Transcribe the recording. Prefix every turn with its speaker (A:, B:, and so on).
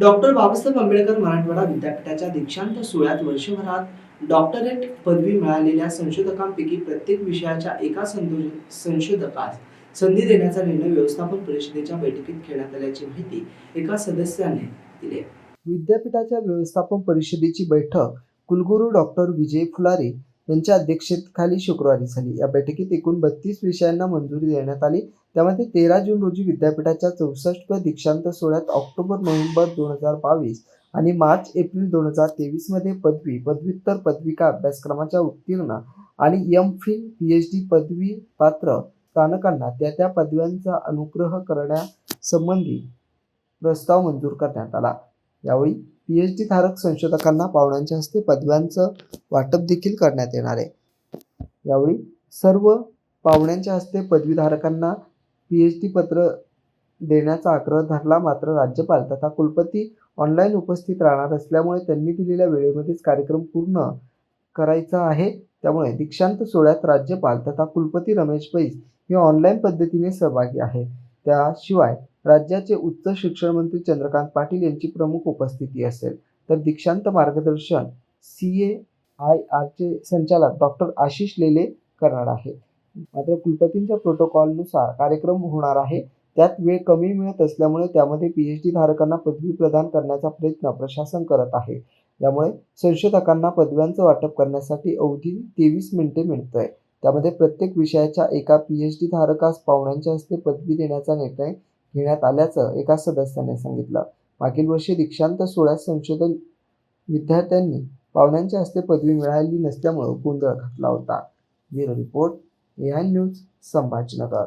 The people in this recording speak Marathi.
A: डॉक्टर बाबासाहेब आंबेडकर मराठवाडा विद्यापीठाच्या दीक्षांत सोहळ्यात वर्षभरात डॉक्टरेट पदवी मिळालेल्या संशोधकांपैकी प्रत्येक विषयाच्या एका संशोधकास संधी देण्याचा निर्णय व्यवस्थापन परिषदेच्या बैठकीत घेण्यात आल्याची माहिती एका सदस्याने दिली. विद्यापीठाच्या व्यवस्थापन परिषदेची बैठक कुलगुरू डॉक्टर विजय फुलारे यांच्या अध्यक्षतेखाली शुक्रवारी झाली. या बैठकीत एकूण बत्तीस विषयांना मंजुरी देण्यात आली. त्यामध्ये तेरा जून रोजी विद्यापीठाच्या चौसष्टव्या दीक्षांत सोहळ्यात ऑक्टोबर नोव्हेंबर दोन हजार बावीस आणि मार्च एप्रिल दोन हजार तेवीसमध्ये पदवी पदव्युत्तर पदविका अभ्यासक्रमाच्या उत्तीर्ण आणि M Phil P H D पदवी पात्र स्थानकांना त्या त्या पदव्यांचा अनुग्रह करण्यासंबंधी प्रस्ताव मंजूर करण्यात आला. यावेळी पी एच डी धारक संशोधकांना पाहुण्यांच्या हस्ते पदव्यांचं वाटप देखील करण्यात येणार आहे. यावेळी सर्व पाहुण्यांच्या हस्ते पदवीधारकांना पी एच डी पत्र देण्याचा आग्रह धरला मात्र राज्यपाल तथा कुलपती ऑनलाईन उपस्थित राहणार असल्यामुळे त्यांनी दिलेल्या वेळेमध्येच कार्यक्रम पूर्ण करायचा आहे. त्यामुळे दीक्षांत सोहळ्यात राज्यपाल तथा कुलपती रमेश बैस हे ऑनलाईन पद्धतीने सहभागी आहे. त्याशिवाय राज्याचे उच्च शिक्षण मंत्री चंद्रकांत पाटील यांची प्रमुख उपस्थिती असेल. तर दीक्षांत मार्गदर्शन सी ए आय आरचे संचालक डॉक्टर आशिष लेले करणार आहेत. मात्र कुलपतींच्या प्रोटोकॉलनुसार कार्यक्रम होणार आहे. त्यात वेळ कमी मिळत असल्यामुळे त्यामध्ये पी एच डी धारकांना पदवी प्रदान करण्याचा प्रयत्न प्रशासन करत आहे. यामुळे संशोधकांना पदव्यांचं वाटप करण्यासाठी अवधी तेवीस मिनिटे मिळतोय. त्यामध्ये प्रत्येक विषयाच्या एका पी एच डी धारकास पाहुण्यांच्या हस्ते पदवी देण्याचा निर्णय घेण्यात आल्याचं एका सदस्याने सांगितलं. मागील वर्षी दीक्षांत सोहळ्यात संशोधन विद्यार्थ्यांनी पाहुण्यांच्या हस्ते पदवी मिळाली नसल्यामुळं गोंधळ घातला होता. Bureau report AI news Sambhajinagar.